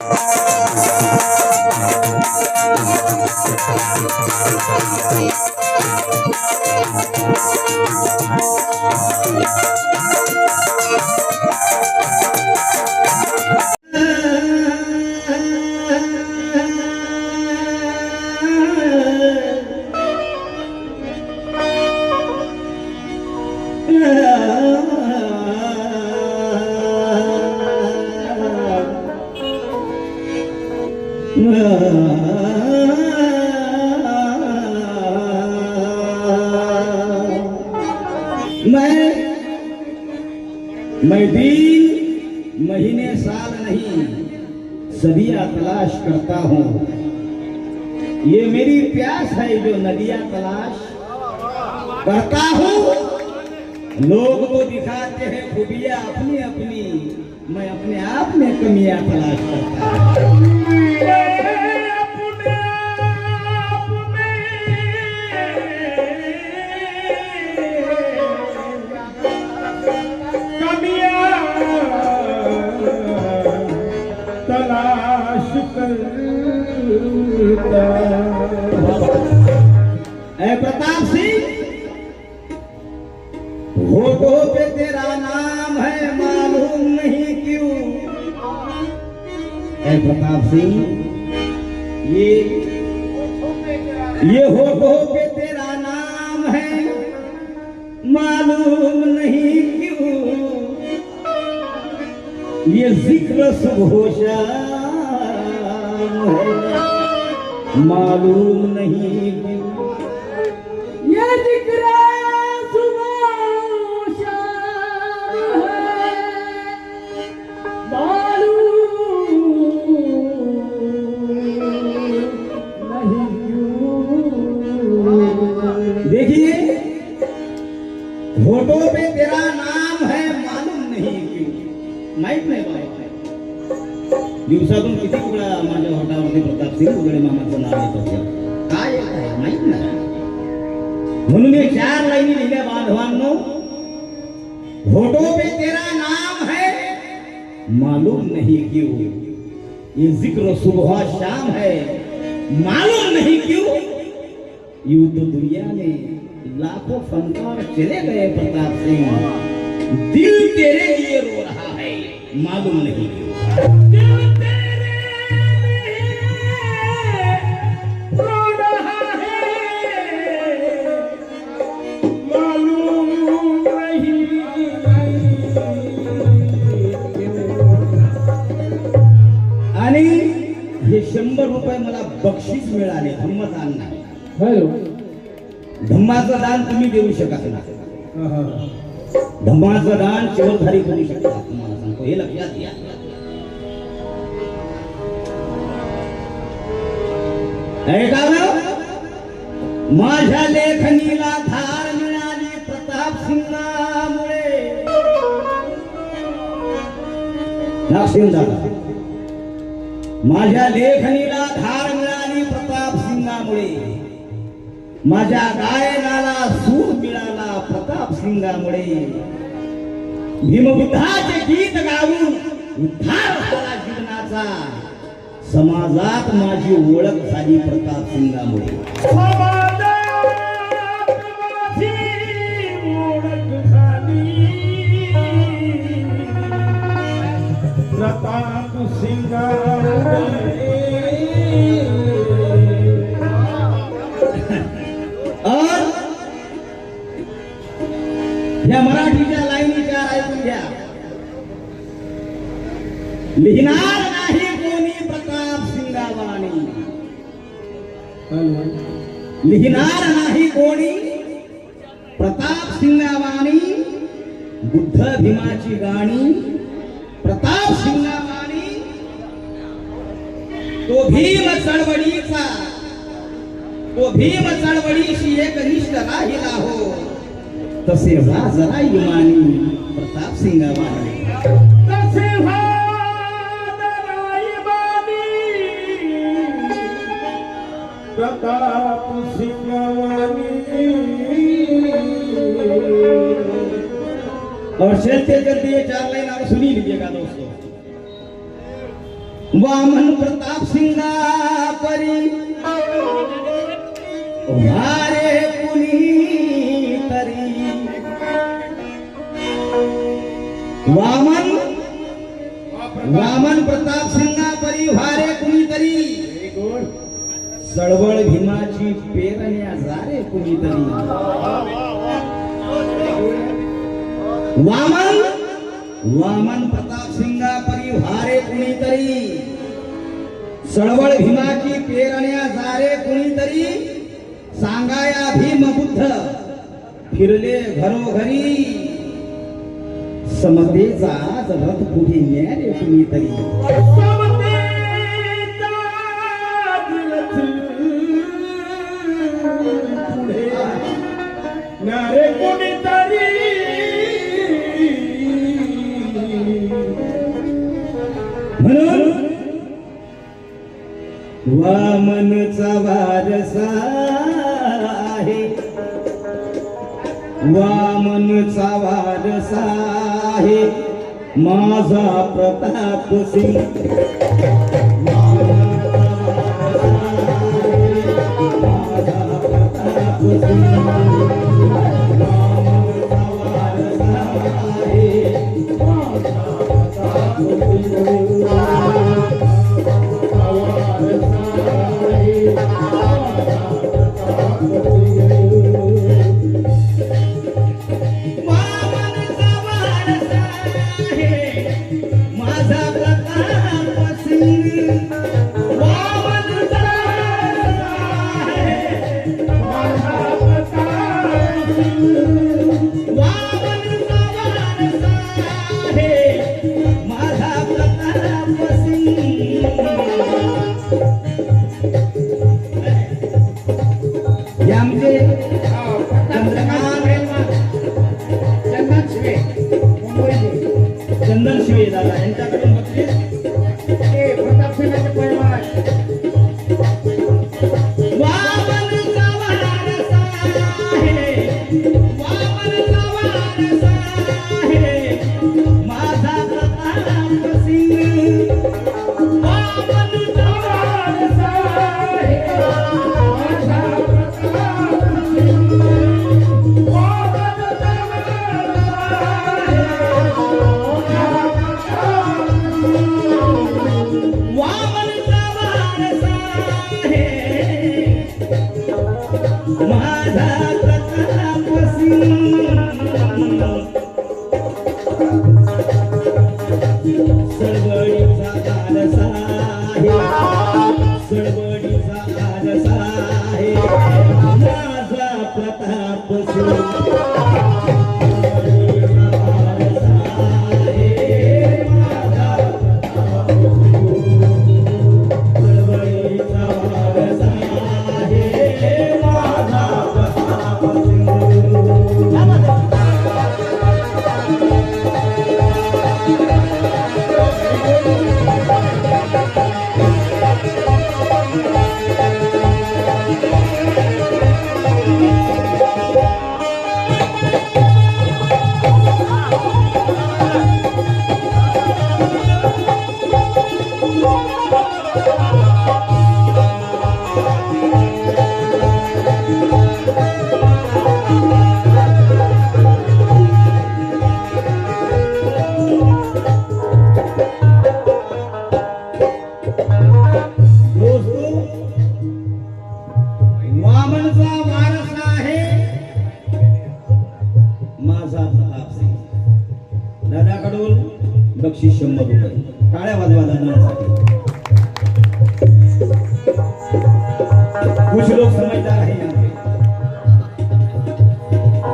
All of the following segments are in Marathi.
मैं मैं दिन महीने साल नहीं, सदिया तलाश करता हूँ। ये मेरी प्यास है, जो नदियाँ तलाश करता हूँ। लोग तो दिखाते हैं, खूबियाँ अपनी अपनी, मैं अपने आप में कमियाँ तलाश करता हूँ। प्रताप सिंह। होठों पे तेरा नाम है मालूम नहीं क्यों। ऐ प्रताप सिंह ये ये होठों पे तेरा नाम है मालूम नहीं क्यों। ये जिक्र सुबह शाम है हो मालूम नहीं क्यों। दिवसातून किती वेळा माझ्या होटावरती प्रताप सिंह उगडे मामाचं नाव येत होते? नाही. म्हणून चार लाईनी लिहिल्या बांधवांनो. पे तेरा नाम है, मालूम नहीं क्यों? ये ज़िक्र सुबह शाम है, मालूम नहीं क्यों? युद्ध दुनिया में लाखों फनकार चले गए प्रताप सिंह। दिल तेरे लिए रो रहा है, मालूम नहीं क्यों? रुपये मला बक्षीस मिळाले धम्मदान नाही हॅलो. धम्माचं दान तुम्ही देऊ शकत नाही. धम्माचं दान चेवरधारी करू शकता तुम्हाला सांगतो हे लक्षात घ्या. माझ्या लेखनीला धार मिळाली प्रताप सिंगामुळे. नागसिंग दादा माझ्या लेखनीला धार मिळाली प्रताप सिंगामुळे. माझ्या गायनाला सूर मिळाला प्रताप सिंगामुळे. भीमबुद्धाचे गीत गाऊन उद्धार झाला जीवनाचा. समाजात माझी ओळख झाली प्रताप सिंगामुळे. प्रताप और या मराठीच्या लाईनी चार ऐकून घ्या. लिहिणार नाही कोणी प्रताप सिंगावाणी लिहिणार नाही कोणी प्रताप सिंगावाणी बुद्ध भीमाची गाणी. प्रताप सिंगावाणी तो भीम चळवळीचा. तो भीम चळवळीशी एक निष्ठ राहिला हो. तसे व्हा जरा युमानी प्रताप सिंगा तसे व्हा और सत्य करती है चार लाइन आप सुनी लीजिएगा दोस्तों. वामन प्रताप सिंह परी भारी कुणीतरी वामन वामन प्रताप सिंगा परिवारे कुणीतरी. चळवळ भीमाची पेरण्या जारे कुणीतरी. सांगाया भीम बुद्ध फिरले घरोघरी. समतेचा जगत कुठे न्याय कुणीतरी. वामनचा वारसा आहे. वामनचा वारसा आहे. माझा प्रताप सिंह.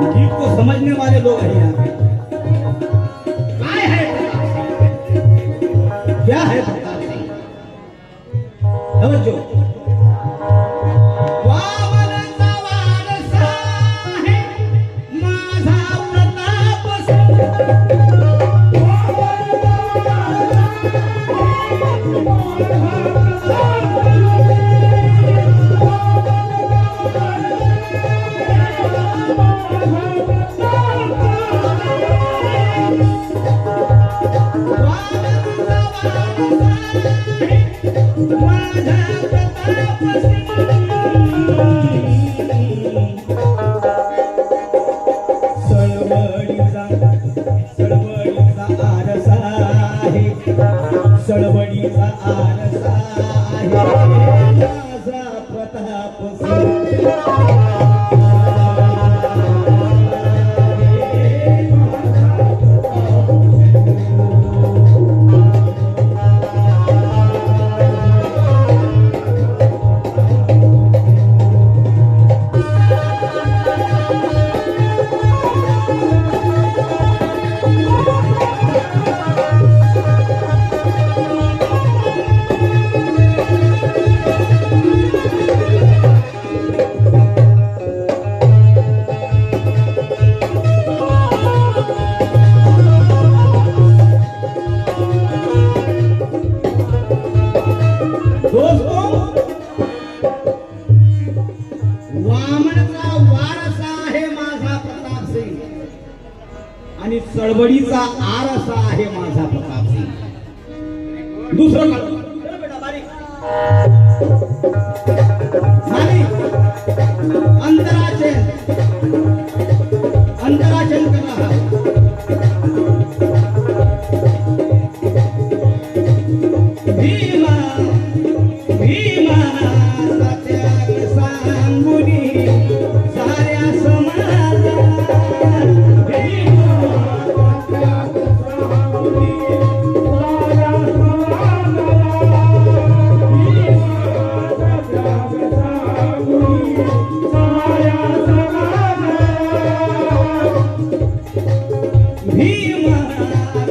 ठीक को समझने वाले लोग हैं यहाँ पे। आए हैं? क्या है? समझो। सळवडीचा आरसा वामनचा वारसा आहे माझा प्रताप सिंग. आणि चळवळीचा आरसा आहे माझा प्रताप सिंग. दुसरं काढ. चल बेटा, अंतराचल अंतराचल कर. रहा भीमा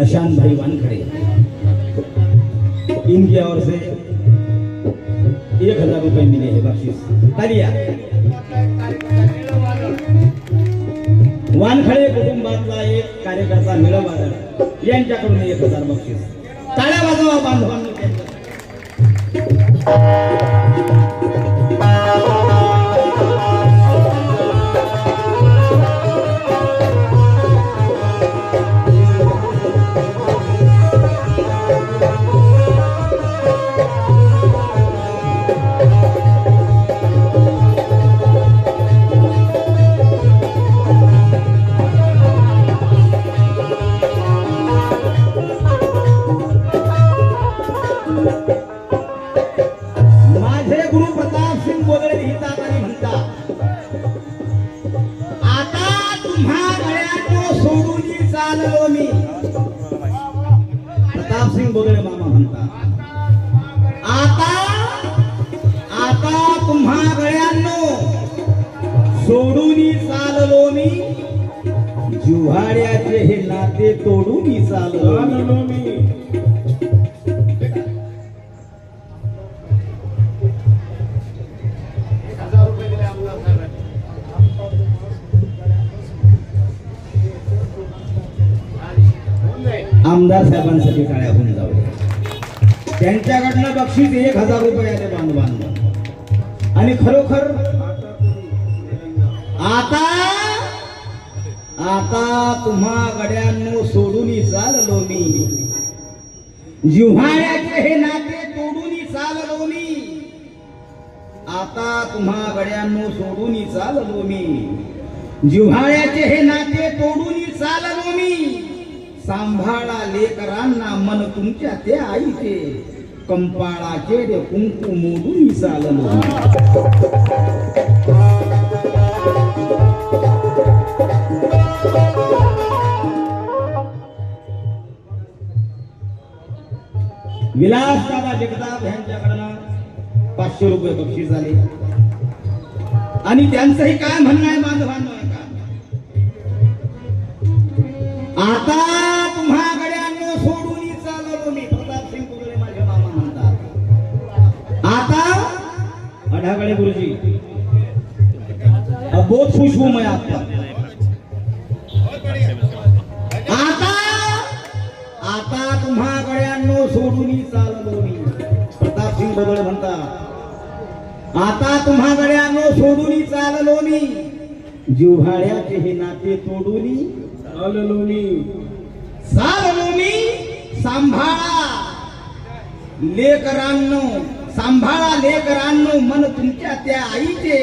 अशांत भाई वानखड़े इनकी ओर से एक हजार रुपए मिले हैं बख्शिश। तालिया। वानखडे कुटुंबातला एक कार्यकर्ता मिळव यांच्याकडून एक हजार बक्षीस टाळ्या वाजवा बांधवांनी। त्यांचं. माझे आता तुम्हा गड्यांनो सोडून चाललो मी. जिव्हाळ्याचे हे नाते तोडून चाललो मी. आता तुम्हा गड्यांनो सोडून चाललो मी. जिव्हाळ्याचे हे नाते तोडून चाललो मी. सांभाळा लेकरांना मन तुमच्या ते आईचे. कंपाळाचे रे कुंकू मोडून चाललो मी. विलास दादा जगताप यांच्याकडनं पाचशे रुपये बक्षीस झाले. आणि त्यांचंही काय म्हणणं आहे आता तुम्हाकडे अन्न सोडून चाललो मी. प्रताप सिंग मामा म्हणतात. आता अढाकडे गुरुजी बहुत खुश हूं मैं आपका आता तुम्हा गड्यांनो सोडून चाललो मी प्रताप सिंग बदल म्हणतात आता तुम्हा गड्यांनो सोडून चाललो मी जिव्हाळ्याचे हे नाते तोडून आललोनी चाललो मी सांभाळा. लेकरांनो सांभाळा लेकरांनो मन तुमच्या त्या आईचे.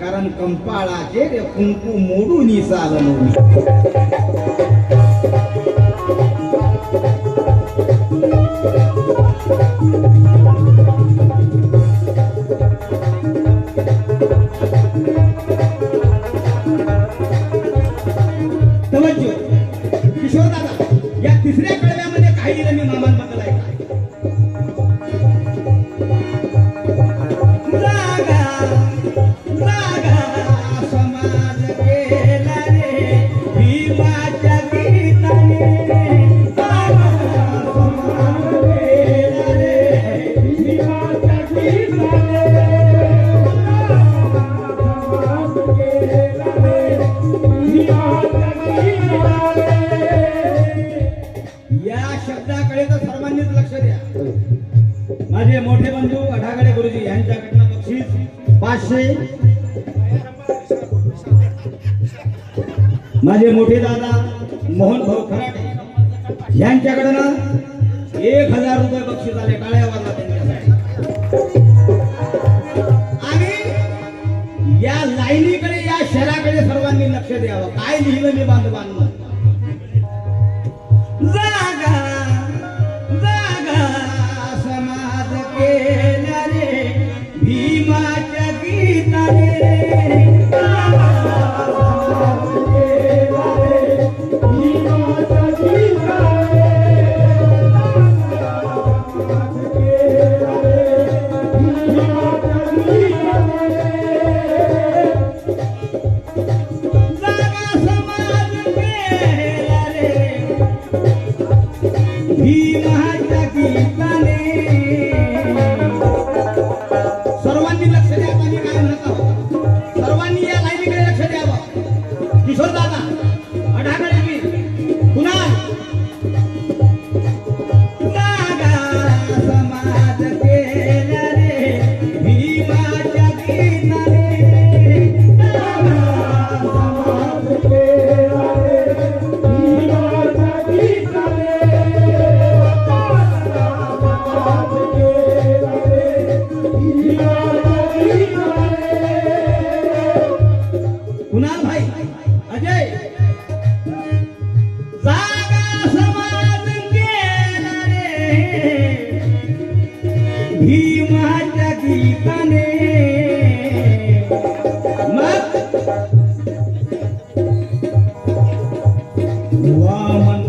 कारण कंपाळाचे रे कुंकू मोडून चाललो मी Thank you. यांच्याकडे ना एक हजार रुपये बक्षीस आले काळ्या वाजला त्यांच्यासाठी. आणि या लाईनीकडे या शहराकडे सर्वांनी लक्ष द्यावं. काय लिहिलं मी बांधवांना? जागा जागा समाज केला रे भीमाच्या गीताने सर्वांनी लक्ष द्या मी काय म्हणत आहोत वामन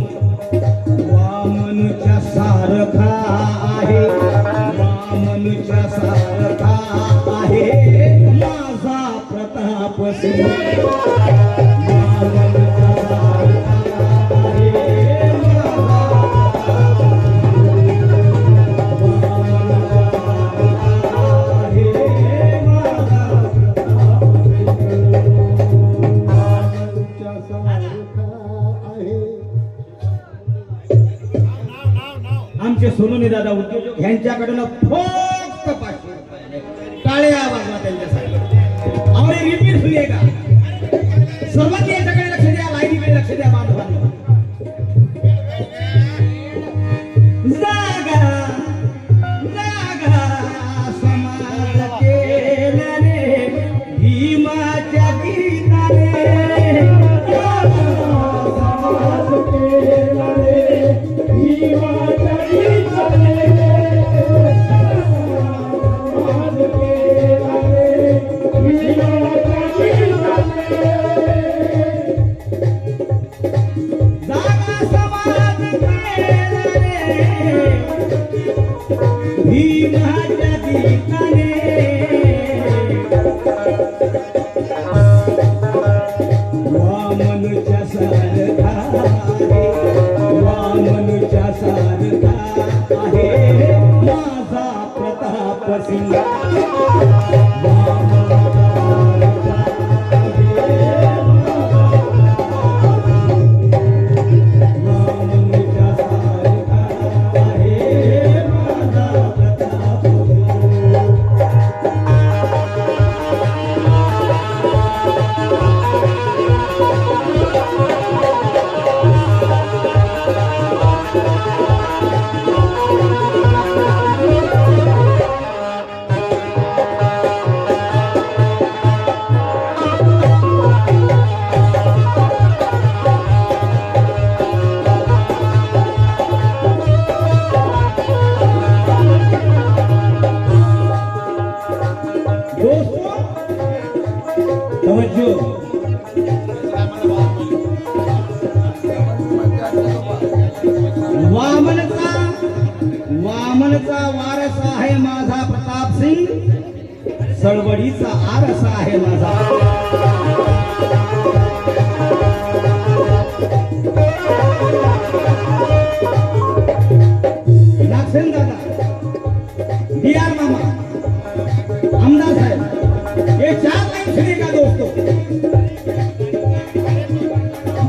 मानचा वारसा आहे माझा प्रताप सिंग. चळवळीचा आरसा आहे माझा.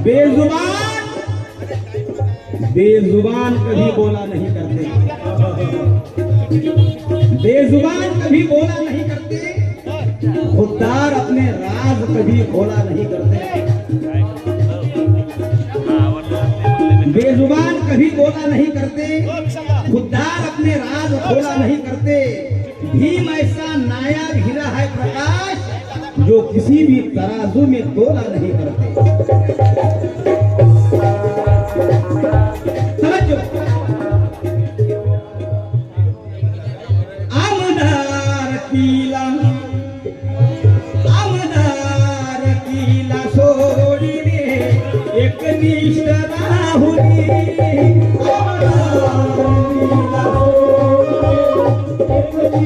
बेजुबान बेजुबान कभी बोला नहीं. खुददार अपने राज कभी खोला नहीं करते। बेजुबान कभी बोला नहीं करते। खुददार अपने राज खोला नहीं करते। भीम ऐसा नायाब हीरा है प्रकाश, जो किसी भी तराजू में तोला नहीं करते। समझो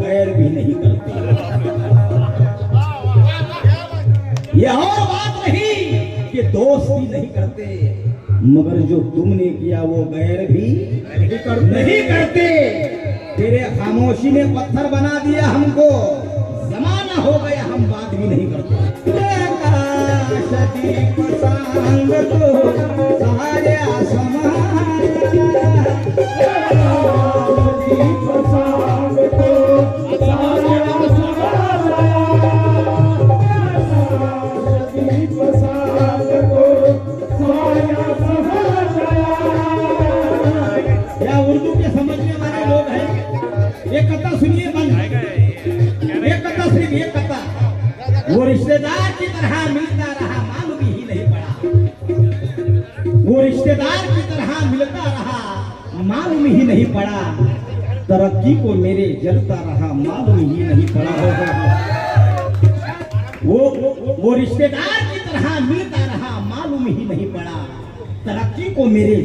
गैर भी नहीं करते। यह और बात नहीं कि दोस्त भी नहीं करते, मगर जो तुमने किया वो गैर भी नहीं करते। तेरे खामोशी ने पत्थर बना दिया हमको, जमाना हो गया हम बात भी नहीं करते।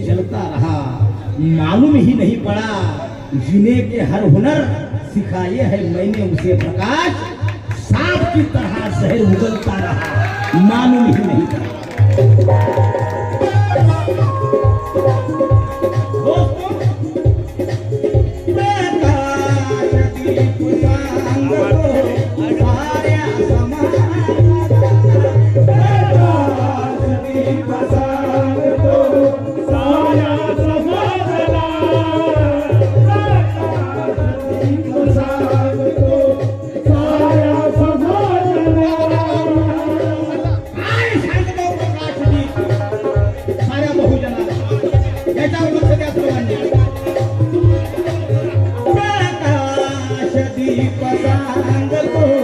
जलता रहा। मालूम ही नहीं पड़ा जीने के हर हुनर सिखाए है मैंने उसे प्रकाश। सांप की तरह शहर उगलता रहा, मालूम ही नहीं पड़ा। दीप सांगतो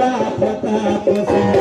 प्रताप सिंह.